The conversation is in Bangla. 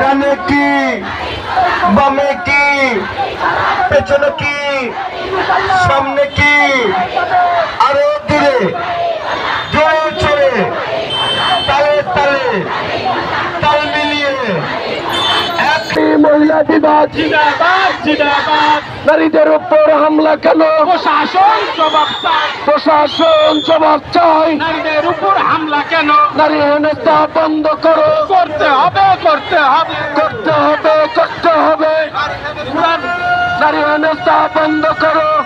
ডানে বামে কি পেছনে কি সামনে কি? মহিলা নারীদের উপর হামলা কেন? প্রশাসন জবাব চায়। প্রশাসন জবাব চাই নারীদের উপর হামলা কেন? নারী হেনস্থা বন্ধ করো। করতে হবে করতে হবে। করতে হবে করতে হবে। নারী হেনস্থা বন্ধ করো।